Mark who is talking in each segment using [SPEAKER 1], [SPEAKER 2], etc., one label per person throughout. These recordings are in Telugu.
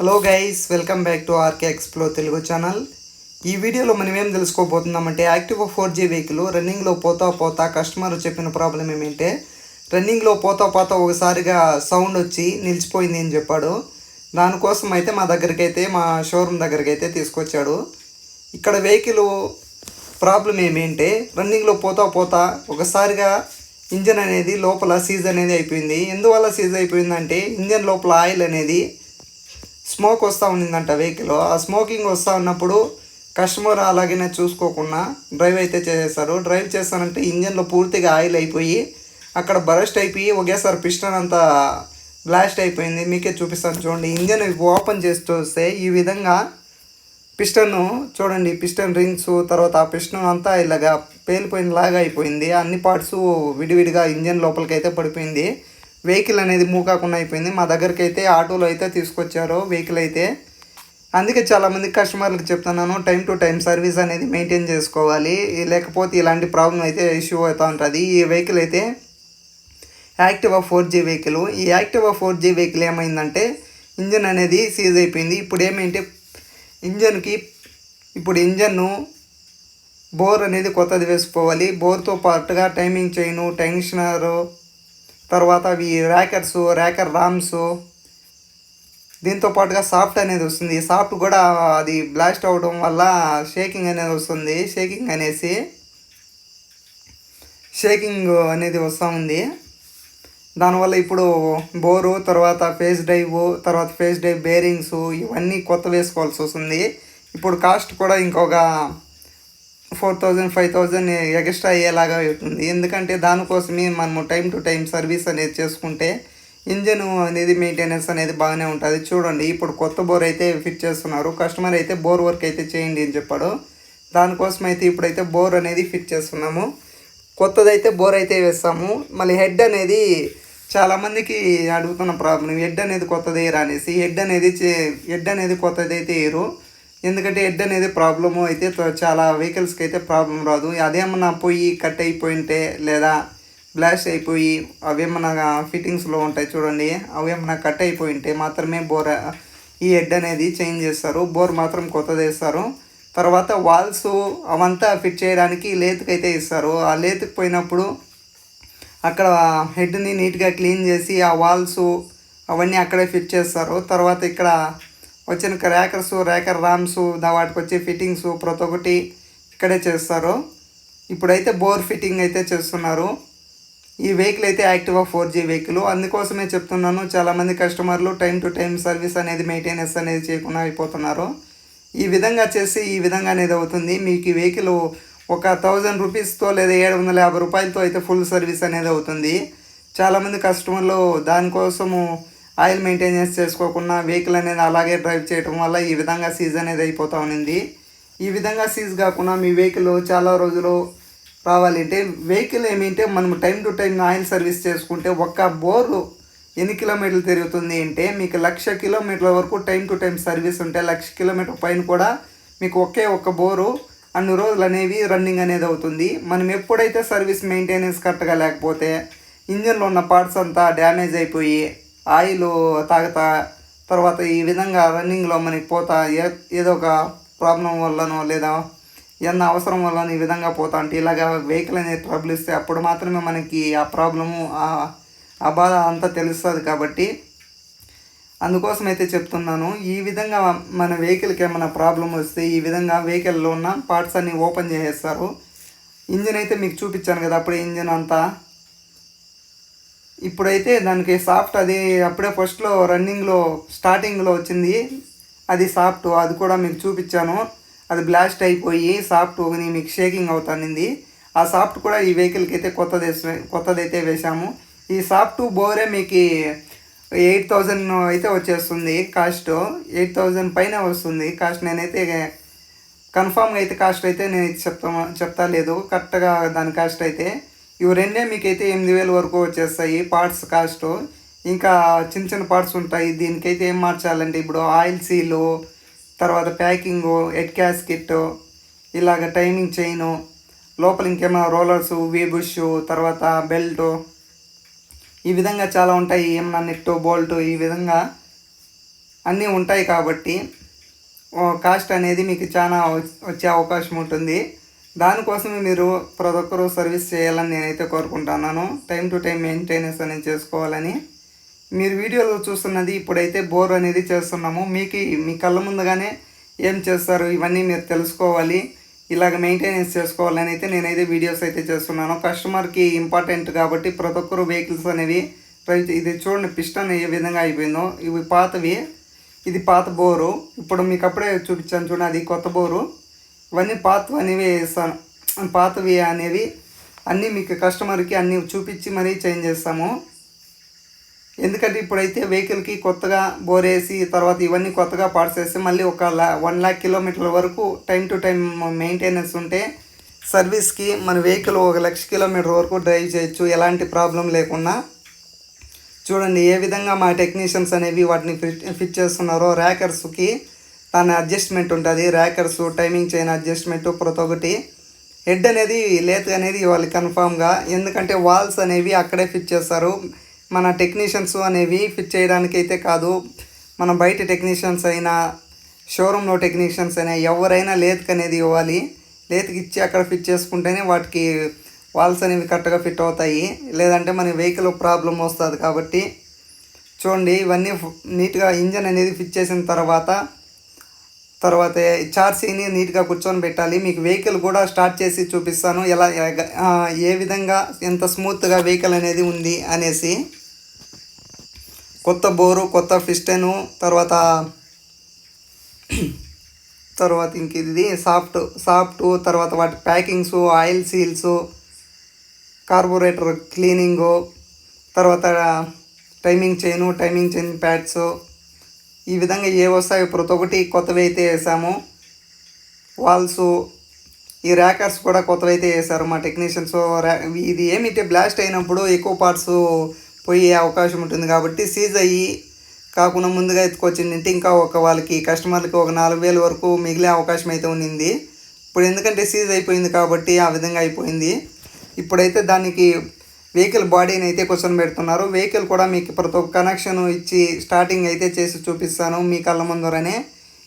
[SPEAKER 1] Hello guys welcome back to RK Explo Telugu channel ఈ వీడియోలో మనం ఏం తెలుసుకోబోతున్నామంటే యాక్టివ్ ఫోర్ జీ వెహికల్ రన్నింగ్లో పోతా పోతా కస్టమర్ చెప్పిన ప్రాబ్లం ఏమంటే రన్నింగ్లో పోతా పోతా ఒకసారిగా సౌండ్ వచ్చి నిలిచిపోయింది అని చెప్పాడు. దానికోసం అయితే మా దగ్గరికి అయితే మా షోరూమ్ దగ్గరికి అయితే తీసుకొచ్చాడు. ఇక్కడ వెహికల్ ప్రాబ్లం ఏమేంటే రన్నింగ్లో పోతా పోతా ఒకసారిగా ఇంజన్ అనేది లోపల సీజ్ అనేది అయిపోయింది. ఎందువల్ల సీజ్ అయిపోయిందంటే ఇంజన్ లోపల ఆయిల్ అనేది స్మోక్ వస్తూ ఉండిందంట వెహికల్. ఆ స్మోకింగ్ వస్తూ ఉన్నప్పుడు కస్టమర్ అలాగనే చూసుకోకుండా డ్రైవ్ అయితే చేసేస్తారు. డ్రైవ్ చేస్తానంటే ఇంజన్లో పూర్తిగా ఆయిల్ అయిపోయి అక్కడ బరస్ట్ అయిపోయి ఒకేసారి పిస్టన్ అంతా బ్లాస్ట్ అయిపోయింది. మీకే చూపిస్తాను చూడండి. ఇంజన్ ఓపెన్ చేసి చూస్తే ఈ విధంగా పిస్టన్ చూడండి పిస్టన్ రింగ్స్ తర్వాత ఆ పిస్టన్ అంతా ఇలాగా పేలిపోయిన లాగా అయిపోయింది. అన్ని పార్ట్స్ విడివిడిగా ఇంజన్ లోపలికి అయితే పడిపోయింది. వెహికల్ అనేది మూవ్ కాకుండా అయిపోయింది. మా దగ్గరికి అయితే ఆటోలో అయితే తీసుకొచ్చారు వెహికల్ అయితే అందుకే చాలామంది కస్టమర్లకు చెప్తున్నాను టైం టు టైం సర్వీస్ అనేది మెయింటైన్ చేసుకోవాలి. లేకపోతే ఇలాంటి ప్రాబ్లం అయితే ఇష్యూ అవుతూ ఉంటుంది. ఈ వెహికల్ అయితే యాక్టివా ఫోర్ జీ వెహికల్. ఈ యాక్టివా ఫోర్ జీ వెహికల్ ఏమైందంటే ఇంజన్ అనేది సీజ్ అయిపోయింది. ఇప్పుడు ఏమైంటే ఇంజన్కి ఇప్పుడు ఇంజన్ను బోర్ అనేది కొత్తది వేసుకోవాలి. బోర్తో పాటుగా టైమింగ్ చైను టెన్షనరు తర్వాత అవి ర్యాకర్స్ ర్యాకర్ రామ్స్. దీంతో పాటుగా సాఫ్ట్ అనేది వస్తుంది. సాఫ్ట్ కూడా అది బ్లాస్ట్ అవడం వల్ల షేకింగ్ అనేది వస్తుంది. షేకింగ్ అనేసి షేకింగ్ అనేది వస్తూ ఉంది. దానివల్ల ఇప్పుడు బోరు తర్వాత ఫేస్ డ్రైవ్ తర్వాత ఫేస్ డ్రైవ్ బేరింగ్స్ ఇవన్నీ కొత్త వేసుకోవాల్సి వస్తుంది. ఇప్పుడు కాస్ట్ కూడా ఇంకొక four thousand five thousand extra అయ్యేలాగా అవుతుంది ఎందుకంటే దానికోసమే మనము టైం టు టైం సర్వీస్ అనేది చేసుకుంటే ఇంజన్ అనేది మెయింటెనెన్స్ అనేది బాగానే ఉంటుంది. చూడండి ఇప్పుడు కొత్త బోర్ అయితే ఫిట్ చేస్తున్నారు. కస్టమర్ అయితే బోర్ వర్క్ అయితే చేయండి అని చెప్పాడు. దానికోసం అయితే ఇప్పుడైతే బోర్ అనేది ఫిట్ చేస్తున్నాము. కొత్తదైతే బోర్ అయితే వేస్తాము. మళ్ళీ హెడ్ అనేది చాలామందికి అడుగుతున్న ప్రాబ్లం హెడ్ అనేది కొత్తది వేయరా అనేసి హెడ్ అనేది హెడ్ అనేది కొత్తది అయితే వేయరు. ఎందుకంటే హెడ్ అనేది ప్రాబ్లము అయితే చాలా వెహికల్స్కి అయితే ప్రాబ్లం రాదు. అదేమన్నా పోయి కట్ అయిపోయింటే లేదా బ్లాష్ అయిపోయి అవేమన్నా ఫిట్టింగ్స్లో ఉంటాయి చూడండి అవేమన్నా కట్ అయిపోయింటే మాత్రమే బోర్ ఈ హెడ్ అనేది చేంజ్ చేస్తారు. బోర్ మాత్రం కొత్తది వేస్తారు. తర్వాత వాల్స్ అవంతా ఫిట్ చేయడానికి లేత్కి అయితే ఇస్తారు. ఆ లేతుకు పోయినప్పుడు అక్కడ హెడ్ని నీట్గా క్లీన్ చేసి ఆ వాల్స్ అవన్నీ అక్కడే ఫిట్ చేస్తారు. తర్వాత ఇక్కడ వచ్చిన ర్యాకర్స్ ర్యాకర్ రామ్స్ వాటికి వచ్చే ఫిట్టింగ్స్ ప్రతి ఒక్కటి ఇక్కడే చేస్తారు. ఇప్పుడైతే బోర్ ఫిట్టింగ్ అయితే చేస్తున్నారు. ఈ వెహికల్ అయితే యాక్టివా ఫోర్ జీ వెహికల్. అందుకోసమే చెప్తున్నాను చాలామంది కస్టమర్లు టైం టు టైం సర్వీస్ అనేది మెయింటెనెన్స్ అనేది చేయకుండా అయిపోతున్నారు. ఈ విధంగా చేసి ఈ విధంగా అనేది అవుతుంది. మీకు ఈ వెహికల్ ఒక థౌజండ్ రూపీస్తో లేదా ఏడు వందల యాభై రూపాయలతో అయితే ఫుల్ సర్వీస్ అనేది అవుతుంది. చాలామంది కస్టమర్లు దానికోసము ఆయిల్ మెయింటెనెన్స్ చేసుకోకుండా వెహికల్ అనేది అలాగే డ్రైవ్ చేయడం వల్ల ఈ విధంగా సీజ్ అనేది అయిపోతూ ఉంది ఈ విధంగా సీజ్ కాకుండా మీ వెహికల్ చాలా రోజులు రావాలంటే వెహికల్ ఏమింటే మనం time to time oil service చేసుకుంటే ఒక్క బోరు ఎన్ని కిలోమీటర్లు తిరుగుతుంది అంటే మీకు లక్ష కిలోమీటర్ల వరకు టైం టు టైం సర్వీస్ ఉంటే లక్ష కిలోమీటర్ పైన కూడా మీకు ఒకే ఒక్క బోరు అన్ని రోజులు అనేవి రన్నింగ్ అనేది అవుతుంది. మనం ఎప్పుడైతే సర్వీస్ మెయింటెనెన్స్ కరెక్ట్గా లేకపోతే ఇంజన్లో ఉన్న పార్ట్స్ అంతా డ్యామేజ్ అయిపోయి ఆయిల్ తాగుతా తర్వాత ఈ విధంగా రన్నింగ్లో మనకి పోతా ఏ- ఏదో ఒక ప్రాబ్లం వల్లనో లేదా ఏదన్నా అవసరం వల్ల ఈ విధంగా పోతా అంటే ఇలాగా వెహికల్ అనేది ట్రబుల్ ఇస్తే అప్పుడు మాత్రమే మనకి ఆ ప్రాబ్లము ఆ- ఆ బాధ అంతా తెలుస్తుంది కాబట్టి అందుకోసం అయితే చెప్తున్నాను ఈ విధంగా మన వెహికల్కి ఏమైనా ప్రాబ్లం వస్తే ఈ విధంగా వెహికల్లో ఉన్న పార్ట్స్ అన్ని ఓపెన్ చేసేస్తారు. ఇంజిన్ అయితే మీకు చూపించాను కదా అప్పుడే ఇంజిన్ అంతా ఇప్పుడైతే దానికి సాఫ్ట్ అది అప్పుడే ఫస్ట్లో రన్నింగ్లో స్టార్టింగ్లో వచ్చింది. అది సాఫ్ట్ అది కూడా మీకు చూపించాను. అది బ్లాస్ట్ అయిపోయి సాఫ్ట్ మీకు షేకింగ్ అవుతానింది. ఆ సాఫ్ట్ కూడా ఈ వెహికల్కి అయితే కొత్తది కొత్తదైతే వేసాము ఈ సాఫ్ట్ బోరే మీకు ఎయిట్ థౌజండ్ అయితే వచ్చేస్తుంది కాస్ట్. ఎయిట్ థౌజండ్ పైన వస్తుంది. కాస్ట్ నేనైతే కన్ఫామ్గా అయితే కాస్ట్ అయితే నేను చెప్తా చెప్తా లేదు. కరెక్ట్గా దాని కాస్ట్ అయితే ఇవి రెండే మీకైతే ఎనిమిది వేల వరకు వచ్చేస్తాయి. Parts cost. ఇంకా చిన్న చిన్న పార్ట్స్ ఉంటాయి. దీనికైతే ఏం మార్చాలంటే ఇప్పుడు ఆయిల్ సీలు తర్వాత ప్యాకింగు హెడ్ క్యాస్కిట్ ఇలాగ టైమింగ్ చైను లోపల ఇంకేమైనా రోలర్స్ వీబుష్ తర్వాత బెల్ట్. ఈ విధంగా చాలా ఉంటాయి. ఏమన్నా నెట్ బోల్ట్ ఈ విధంగా అన్నీ ఉంటాయి కాబట్టి కాస్ట్ అనేది మీకు చాలా వచ్చే అవకాశం ఉంటుంది. దానికోసమే మీరు ప్రతి ఒక్కరూ సర్వీస్ చేయాలని నేనైతే కోరుకుంటున్నాను. టైం టు టైం మెయింటెనెన్స్ అనేది చేసుకోవాలని. మీరు వీడియోలో చూస్తున్నది ఇప్పుడైతే బోర్ అనేది చేస్తున్నాము. మీకు మీ కళ్ళ ముందుగానే ఏం చేస్తారు ఇవన్నీ మీరు తెలుసుకోవాలి. ఇలాగ మెయింటెనెన్స్ చేసుకోవాలని అయితే నేనైతే వీడియోస్ అయితే చేస్తున్నాను. కస్టమర్కి ఇంపార్టెంట్ కాబట్టి ప్రతి ఒక్కరు వెహికల్స్ అనేవి ఇది చూడండి పిస్టన్ ఏ విధంగా అయిపోయిందో. ఇవి పాతవి. ఇది పాత బోరు. ఇప్పుడు మీకు అప్పుడే చూపించాను చూడండి అది కొత్త బోరు. ఇవన్నీ పాతవి అనేవి వేస్తాను పాతవి అనేవి అన్నీ మీకు కస్టమర్కి అన్నీ చూపించి మరీ చేంజ్ చేస్తాము. ఎందుకంటే ఇప్పుడైతే వెహికల్కి కొత్తగా బోర్ వేసి తర్వాత ఇవన్నీ కొత్తగా పార్ట్స్ వేస్తే మళ్ళీ ఒక వన్ ల్యాక్ కిలోమీటర్ల వరకు టైం టు టైం మెయింటెనెన్స్ ఉంటే సర్వీస్కి మన వెహికల్ ఒక లక్ష కిలోమీటర్ వరకు డ్రైవ్ చేయొచ్చు. ఎలాంటి ప్రాబ్లం లేకుండా చూడండి ఏ విధంగా మా టెక్నీషియన్స్ అనేవి వాటిని ఫిట్ ఫిట్ చేస్తున్నారో ర్యాకర్స్కి దాని అడ్జస్ట్మెంట్ ఉంటుంది ర్యాకర్స్ టైమింగ్ చైన్ అడ్జస్ట్మెంట్ ప్రతి ఒక్కటి. హెడ్ అనేది లేత్ అనేది ఇవ్వాలి కన్ఫామ్గా ఎందుకంటే వాల్స్ అనేవి అక్కడే ఫిట్ చేస్తారు. మన టెక్నీషియన్స్ అనేవి ఫిట్ చేయడానికి అయితే కాదు మన బయట టెక్నీషియన్స్ అయినా షోరూంలో టెక్నీషియన్స్ అయినా ఎవరైనా లేత్కి అనేది ఇవ్వాలి. లేత్కి ఇచ్చి అక్కడ ఫిట్ చేసుకుంటేనే వాటికి వాల్స్ అనేవి కరెక్ట్గా ఫిట్ అవుతాయి. లేదంటే మన వెహికల్ ప్రాబ్లం వస్తుంది కాబట్టి. చూడండి ఇవన్నీ నీట్గా ఇంజన్ అనేది ఫిట్ చేసిన తర్వాత తర్వాత చార్సీని నీట్గా కూర్చొని పెట్టాలి. మీకు వెహికల్ కూడా స్టార్ట్ చేసి చూపిస్తాను. ఎలా ఏ విధంగా ఎంత స్మూత్గా వెహికల్ అనేది ఉంది అనేసి. కొత్త బోరు కొత్త ఫిస్టెను తర్వాత తర్వాత ఇంక ఇది సాఫ్ట్ సాఫ్ట్ తర్వాత వాటి packings oil seals carburettor cleaning తర్వాత timing chain timing chain pads ఈ విధంగా ఏ వస్తాయో ప్రతి ఒక్కటి కొత్తవి అయితే వేసాము. వాల్స్ ఈ ర్యాకర్స్ కూడా కొత్తవి అయితే వేసారు మా టెక్నీషియన్స్. ఇది ఏమిటి బ్లాస్ట్ అయినప్పుడు ఎక్కువ పార్ట్స్ పోయే అవకాశం ఉంటుంది కాబట్టి సీజ్ అయ్యి కాకుండా ముందుగా ఎత్తుకొచ్చిందంటే ఇంకా ఒక వాళ్ళకి కస్టమర్లకి ఒక నాలుగు వేల వరకు మిగిలే అవకాశం అయితే ఉన్నింది ఇప్పుడు ఎందుకంటే సీజ్ అయిపోయింది కాబట్టి ఆ విధంగా అయిపోయింది. ఇప్పుడైతే దానికి వెహికల్ బాడీని అయితే క్వశ్చన్ పెడుతున్నారు. వెహికల్ కూడా మీకు ప్రతి ఒక్క కనెక్షన్ ఇచ్చి స్టార్టింగ్ అయితే చేసి చూపిస్తాను మీ కళ్ళ ముందరనే.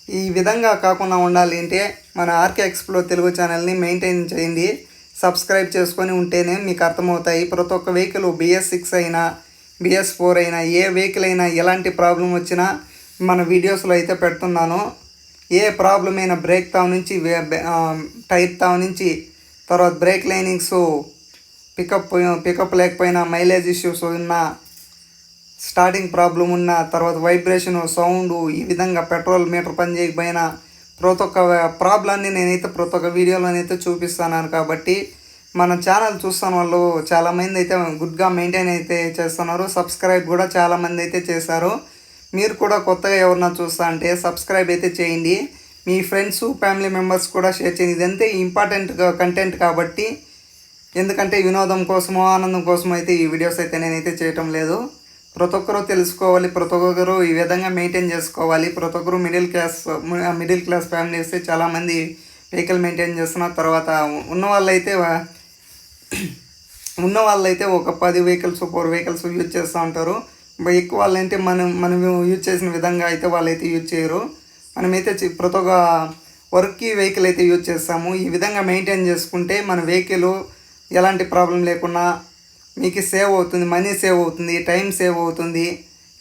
[SPEAKER 1] ఈ విధంగా కాకుండా ఉండాలి అంటే మన ఆర్కే ఎక్స్ప్లో తెలుగు ఛానల్ని మెయింటైన్ చేయండి. సబ్స్క్రైబ్ చేసుకొని ఉంటేనే మీకు అర్థమవుతాయి. ప్రతి ఒక్క వెహికల్ బిఎస్ సిక్స్ అయినా బిఎస్ ఫోర్ అయినా ఏ వెహికల్ అయినా ఎలాంటి ప్రాబ్లం వచ్చినా మన వీడియోస్లో అయితే పెడుతున్నాను. ఏ ప్రాబ్లం అయినా బ్రేక్ తావు నుంచి వే- టైర్ తావు నుంచి తర్వాత బ్రేక్ లైనింగ్స్ పికప్ పికప్ లేకపోయినా మైలేజ్ ఇష్యూస్ ఉన్నా స్టార్టింగ్ ప్రాబ్లం ఉన్న తర్వాత వైబ్రేషన్ సౌండ్ ఈ విధంగా పెట్రోల్ మీటర్ పని చేయకపోయినా ప్రతి ఒక్క ప్రాబ్లమ్ని నేనైతే ప్రతి ఒక్క వీడియోలోనైతే చూపిస్తున్నాను కాబట్టి మన ఛానల్ చూస్తున్న వాళ్ళు చాలామంది అయితే గుడ్గా మెయింటైన్ అయితే చేస్తున్నారు. సబ్స్క్రైబ్ కూడా చాలామంది అయితే చేశారు. మీరు కూడా కొత్తగా ఎవరన్నా చూస్తా అంటే సబ్స్క్రైబ్ అయితే చేయండి. మీ ఫ్రెండ్స్ ఫ్యామిలీ మెంబర్స్ కూడా షేర్ చేయండి. ఇదంతే ఇంపార్టెంట్ కంటెంట్ కాబట్టి ఎందుకంటే వినోదం కోసమో ఆనందం కోసమో అయితే ఈ వీడియోస్ అయితే నేనైతే చేయటం లేదు. ప్రతి ఒక్కరూ తెలుసుకోవాలి ప్రతి ఒక్కరు ఈ విధంగా మెయింటైన్ చేసుకోవాలి. ప్రతి ఒక్కరు middle class middle class families చాలామంది వెహికల్ మెయింటైన్ చేస్తున్నారు తర్వాత ఉన్న వాళ్ళైతే ఉన్న వాళ్ళైతే ఒక పది వెహికల్స్ ఫోర్ వెహికల్స్ యూజ్ చేస్తూ ఉంటారు. ఎక్కువ వాళ్ళంటే మనం మనం యూజ్ చేసిన విధంగా అయితే వాళ్ళైతే యూజ్ చేయరు. మనమైతే ప్రతి ఒక్క వర్క్కి వెహికల్ అయితే యూజ్ చేస్తాము. ఈ విధంగా మెయింటైన్ చేసుకుంటే మన వెహికల్ ఎలాంటి ప్రాబ్లం లేకుండా మీకు సేవ్ అవుతుంది మనీ సేవ్ అవుతుంది టైం సేవ్ అవుతుంది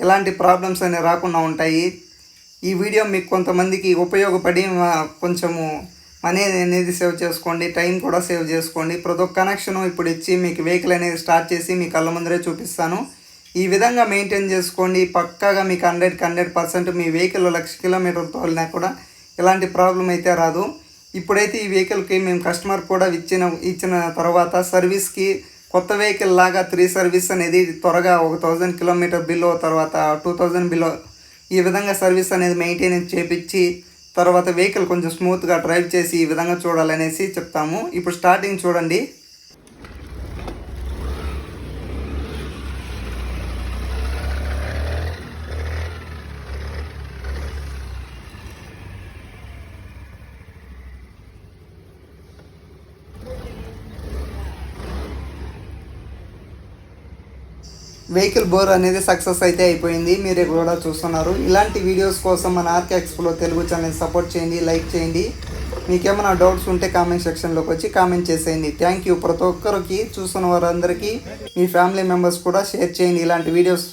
[SPEAKER 1] ఎలాంటి ప్రాబ్లమ్స్ అనేవి రాకుండా ఉంటాయి. ఈ వీడియో మీకు కొంతమందికి ఉపయోగపడి కొంచెము మనీ అనేది సేవ్ చేసుకోండి టైం కూడా సేవ్ చేసుకోండి. ప్రతి ఒక్క కనెక్షన్ ఇప్పుడు ఇచ్చి మీకు వెహికల్ అనేది స్టార్ట్ చేసి మీ కళ్ళ ముందరే చూపిస్తాను. ఈ విధంగా మెయింటైన్ చేసుకోండి. పక్కాగా మీకు హండ్రెడ్కి హండ్రెడ్ పర్సెంట్ మీ వెహికల్ లక్ష కిలోమీటర్లు తోలినా కూడా ఎలాంటి ప్రాబ్లం అయితే రాదు. ఇప్పుడైతే ఈ వెహికల్కి మేము కస్టమర్ కూడా ఇచ్చిన ఇచ్చిన తర్వాత సర్వీస్కి కొత్త వెహికల్ లాగా త్రీ సర్వీస్ అనేది త్వరగా ఒక థౌజండ్ కిలోమీటర్ బిలో తర్వాత టూ థౌజండ్ బిలో ఈ విధంగా సర్వీస్ అనేది మెయింటెనెన్స్ చేపించి తర్వాత వెహికల్ కొంచెం స్మూత్గా డ్రైవ్ చేసి ఈ విధంగా చూడాలనేసి చెప్తాము. ఇప్పుడు స్టార్టింగ్ చూడండి. వెహికల్ బోర్ అనేది సక్సెస్ అయితే అయిపోయింది. మీరు కూడా చూస్తున్నారు. ఇలాంటి వీడియోస్ కోసం మన RK explore Telugu channel support చేయండి లైక్ చేయండి. మీకేమైనా డౌట్స్ ఉంటే కామెంట్ సెక్షన్లోకి వచ్చి కామెంట్ చేసేయండి. థ్యాంక్ యూ ప్రతి ఒక్కరికి చూస్తున్న వారందరికీ మీ ఫ్యామిలీ మెంబర్స్ కూడా షేర్ చేయండి. ఇలాంటి వీడియోస్